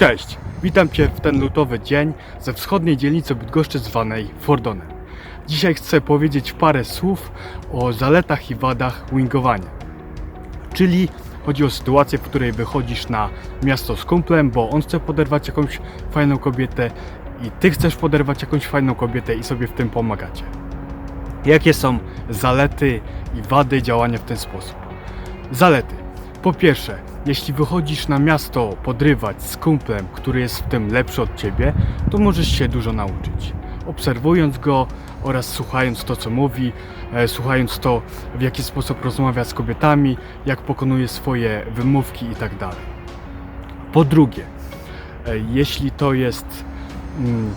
Cześć, witam Cię w ten lutowy dzień ze wschodniej dzielnicy Bydgoszczy zwanej Fordonem. Dzisiaj chcę powiedzieć parę słów o zaletach i wadach wingowania. Czyli chodzi o sytuację, w której wychodzisz na miasto z kumplem, bo on chce poderwać jakąś fajną kobietę i Ty chcesz poderwać jakąś fajną kobietę i sobie w tym pomagacie. Jakie są zalety i wady działania w ten sposób? Zalety. Po pierwsze, jeśli wychodzisz na miasto podrywać z kumplem, który jest w tym lepszy od ciebie, to możesz się dużo nauczyć. Obserwując go oraz słuchając to, co mówi, e, słuchając to, w jaki sposób rozmawia z kobietami, jak pokonuje swoje wymówki itd. Po drugie, e, jeśli to jest mm,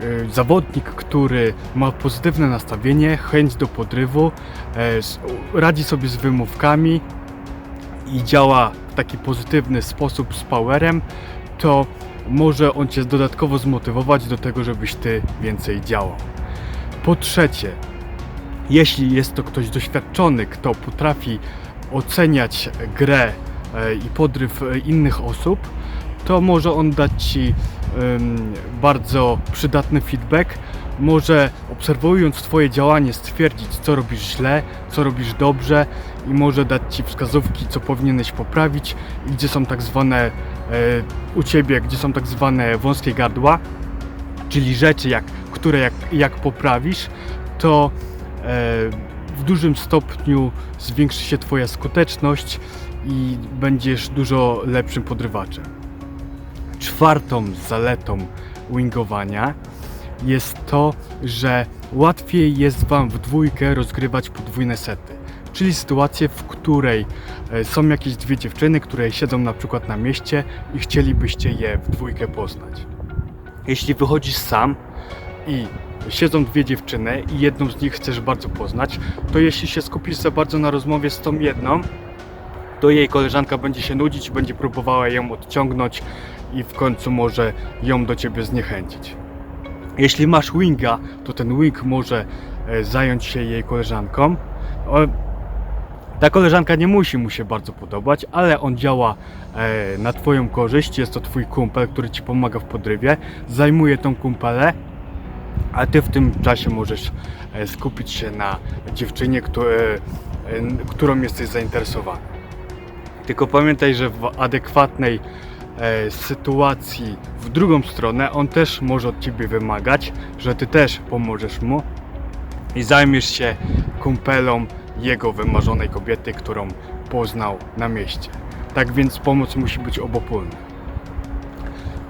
e, zawodnik, który ma pozytywne nastawienie, chęć do podrywu, e, radzi sobie z wymówkami, i działa w taki pozytywny sposób z powerem, to może on cię dodatkowo zmotywować do tego, żebyś ty więcej działał. Po trzecie, jeśli jest to ktoś doświadczony, kto potrafi oceniać grę e, i podryw e, innych osób, to może on dać ci bardzo przydatny feedback. Może obserwując Twoje działanie stwierdzić, co robisz źle, co robisz dobrze i może dać Ci wskazówki, co powinieneś poprawić i gdzie są tak zwane e, u Ciebie, gdzie są tak zwane wąskie gardła, czyli rzeczy, jak, które jak, jak poprawisz, to e, w dużym stopniu zwiększy się Twoja skuteczność i będziesz dużo lepszym podrywaczem. Czwartą zaletą wingowania jest to, że łatwiej jest Wam w dwójkę rozgrywać podwójne sety. Czyli sytuację, w której e, są jakieś dwie dziewczyny, które siedzą na przykład na mieście i chcielibyście je w dwójkę poznać. Jeśli wychodzisz sam i siedzą dwie dziewczyny i jedną z nich chcesz bardzo poznać, to jeśli się skupisz za bardzo na rozmowie z tą jedną, to jej koleżanka będzie się nudzić, będzie próbowała ją odciągnąć i w końcu może ją do ciebie zniechęcić. Jeśli masz winga, to ten wing może e, zająć się jej koleżanką. Ta koleżanka nie musi mu się bardzo podobać, ale on działa e, na twoją korzyść. Jest to twój kumpel, który ci pomaga w podrywie. Zajmuje tą kumpelę, a ty w tym czasie możesz e, skupić się na dziewczynie, któ- którą jesteś zainteresowany. Tylko pamiętaj, że w adekwatnej e, sytuacji w drugą stronę on też może od ciebie wymagać, że ty też pomożesz mu i zajmiesz się kumpelą jego wymarzonej kobiety, którą poznał na mieście. Tak więc pomoc musi być obopólna.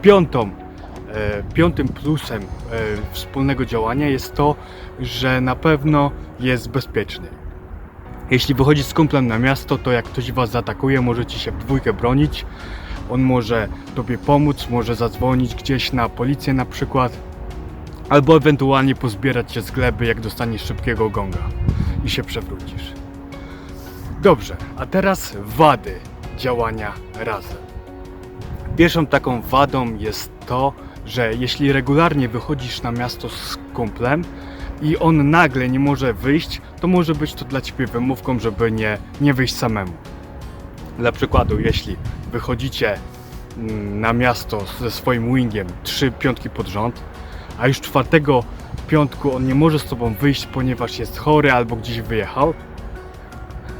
Piątą, e, piątym plusem e, wspólnego działania jest to, że na pewno jest bezpieczny. Jeśli wychodzisz z kumplem na miasto, to jak ktoś was zaatakuje, możecie się w dwójkę bronić. On może tobie pomóc, może zadzwonić gdzieś na policję na przykład, albo ewentualnie pozbierać się z gleby, jak dostaniesz szybkiego gonga i się przewrócisz. Dobrze, a teraz wady działania razem. Pierwszą taką wadą jest to, że jeśli regularnie wychodzisz na miasto z kumplem i on nagle nie może wyjść, to może być to dla ciebie wymówką, żeby nie, nie wyjść samemu. Dla przykładu, jeśli wychodzicie mm, na miasto ze swoim wingiem trzy piątki pod rząd, a już czwartego piątku on nie może z tobą wyjść, ponieważ jest chory albo gdzieś wyjechał,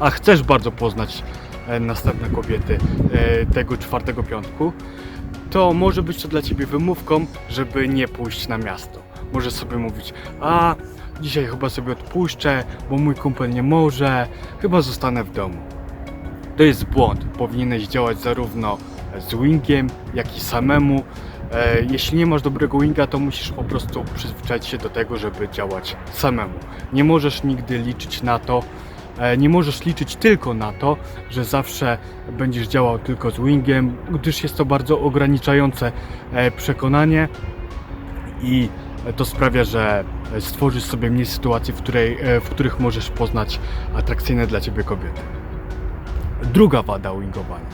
a chcesz bardzo poznać e, następne kobiety e, tego czwartego piątku, to może być to dla ciebie wymówką, żeby nie pójść na miasto. Możesz sobie mówić, a dzisiaj chyba sobie odpuszczę, bo mój kumpel nie może, chyba zostanę w domu. To jest błąd. Powinieneś działać zarówno z wingiem, jak i samemu. E, jeśli nie masz dobrego winga, to musisz po prostu przyzwyczaić się do tego, żeby działać samemu. Nie możesz nigdy liczyć na to, e, nie możesz liczyć tylko na to, że zawsze będziesz działał tylko z wingiem, gdyż jest to bardzo ograniczające e, przekonanie i to sprawia, że stworzysz sobie mniej sytuacji, w, której, w których możesz poznać atrakcyjne dla ciebie kobiety. Druga wada wingowania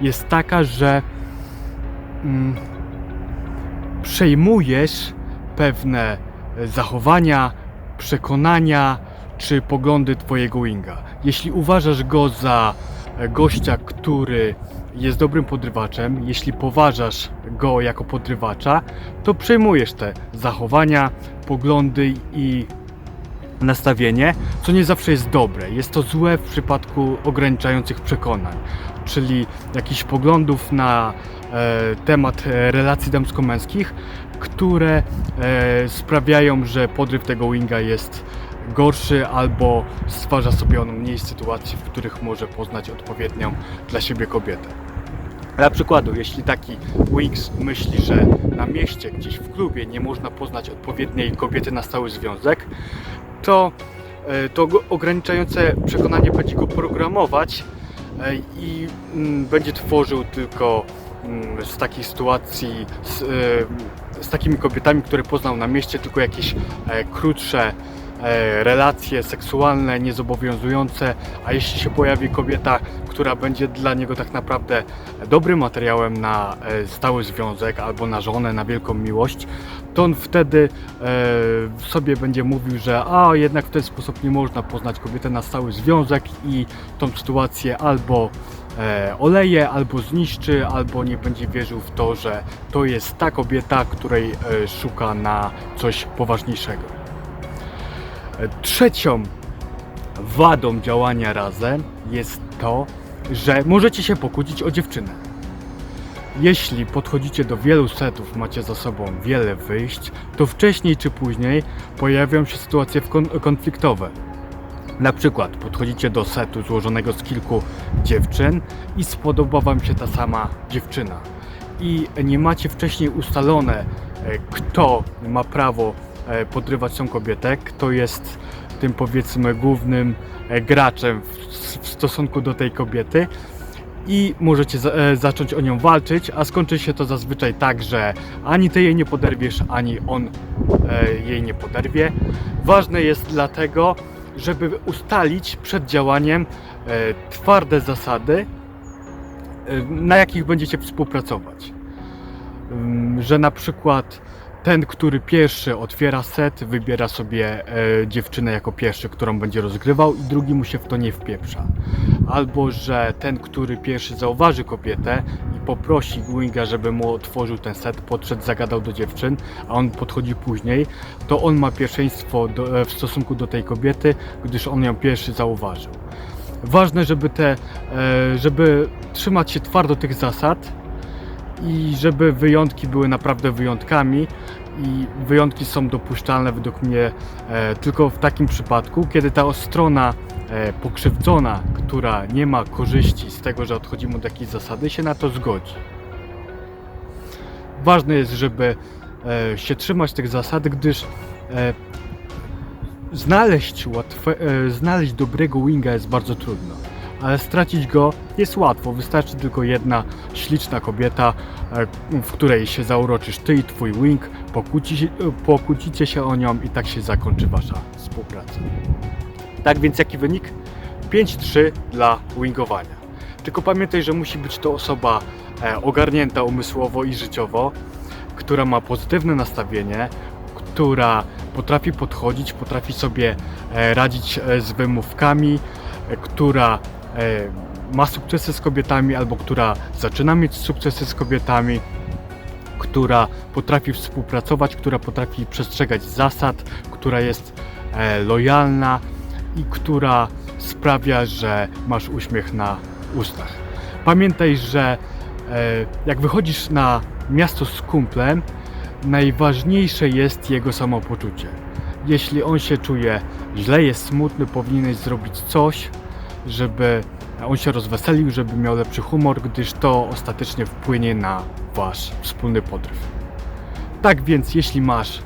jest taka, że mm, przejmujesz pewne zachowania, przekonania czy poglądy twojego winga. Jeśli uważasz go za gościa, który jest dobrym podrywaczem, jeśli poważasz go jako podrywacza, to przejmujesz te zachowania, poglądy i nastawienie, co nie zawsze jest dobre. Jest to złe w przypadku ograniczających przekonań, czyli jakichś poglądów na e, temat e, relacji damsko-męskich, które e, sprawiają, że podryw tego winga jest gorszy albo stwarza sobie on mniej sytuacji, w których może poznać odpowiednią dla siebie kobietę. Dla przykładu, jeśli taki Wings myśli, że na mieście, gdzieś w klubie nie można poznać odpowiedniej kobiety na stały związek, to e, to ograniczające przekonanie będzie go programować e, i mm, będzie tworzył tylko mm, z takich sytuacji z, e, z takimi kobietami, które poznał na mieście, tylko jakieś krótsze relacje seksualne, niezobowiązujące, a jeśli się pojawi kobieta, która będzie dla niego tak naprawdę dobrym materiałem na stały związek albo na żonę, na wielką miłość, to on wtedy e, sobie będzie mówił, że a jednak w ten sposób nie można poznać kobiety na stały związek i tą sytuację albo e, oleje, albo zniszczy, albo nie będzie wierzył w to, że to jest ta kobieta, której e, szuka na coś poważniejszego. E, Trzecią wadą działania razem jest to, że możecie się pokłócić o dziewczynę. Jeśli podchodzicie do wielu setów, macie za sobą wiele wyjść, to wcześniej czy później pojawią się sytuacje konfliktowe. Na przykład podchodzicie do setu złożonego z kilku dziewczyn i spodoba Wam się ta sama dziewczyna. I nie macie wcześniej ustalone, e, kto ma prawo e, podrywać tą kobietę, kto jest tym powiedzmy głównym e, graczem w stosunku do tej kobiety i możecie e, zacząć o nią walczyć, a skończy się to zazwyczaj tak, że ani ty jej nie poderwiesz, ani on e, jej nie poderwie. Ważne jest dlatego, żeby ustalić przed działaniem e, twarde zasady, e, na jakich będziecie współpracować. Ym, Że na przykład ten, który pierwszy otwiera set, wybiera sobie e, dziewczynę jako pierwszy, którą będzie rozgrywał i drugi mu się w to nie wpieprza. Albo, że ten, który pierwszy zauważy kobietę i poprosi Gwinga, żeby mu otworzył ten set, podszedł, zagadał do dziewczyn, a on podchodzi później, to on ma pierwszeństwo do, e, w stosunku do tej kobiety, gdyż on ją pierwszy zauważył. Ważne, żeby te, e, żeby trzymać się twardo tych zasad, i żeby wyjątki były naprawdę wyjątkami i wyjątki są dopuszczalne według mnie e, tylko w takim przypadku, kiedy ta strona e, pokrzywdzona, która nie ma korzyści z tego, że odchodzimy od jakiejś zasady, się na to zgodzi. Ważne jest, żeby e, się trzymać tych zasad, gdyż e, znaleźć, łatwe, e, znaleźć dobrego winga jest bardzo trudno, ale stracić go jest łatwo. Wystarczy tylko jedna śliczna kobieta, e, w której się zauroczysz ty i twój wing, pokłóci, pokłócicie się o nią i tak się zakończy wasza współpraca. Tak więc jaki wynik? 5-3 dla wingowania. Tylko pamiętaj, że musi być to osoba e, ogarnięta umysłowo i życiowo, która ma pozytywne nastawienie, która potrafi podchodzić, potrafi sobie e, radzić z wymówkami, która ma sukcesy z kobietami albo która zaczyna mieć sukcesy z kobietami, która potrafi współpracować, która potrafi przestrzegać zasad, która jest e, lojalna i która sprawia, że masz uśmiech na ustach. Pamiętaj, że e, jak wychodzisz na miasto z kumplem, najważniejsze jest jego samopoczucie. Jeśli on się czuje źle, jest smutny, powinieneś zrobić coś, żeby on się rozweselił, żeby miał lepszy humor, gdyż to ostatecznie wpłynie na wasz wspólny podryw. Tak więc, jeśli masz e,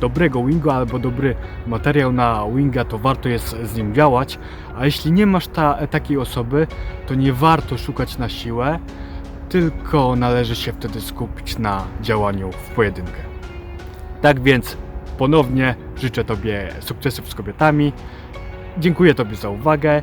dobrego winga albo dobry materiał na winga, to warto jest z nim działać, a jeśli nie masz ta, takiej osoby, to nie warto szukać na siłę, tylko należy się wtedy skupić na działaniu w pojedynkę. Tak więc ponownie życzę Tobie sukcesów z kobietami. Dziękuję Tobie za uwagę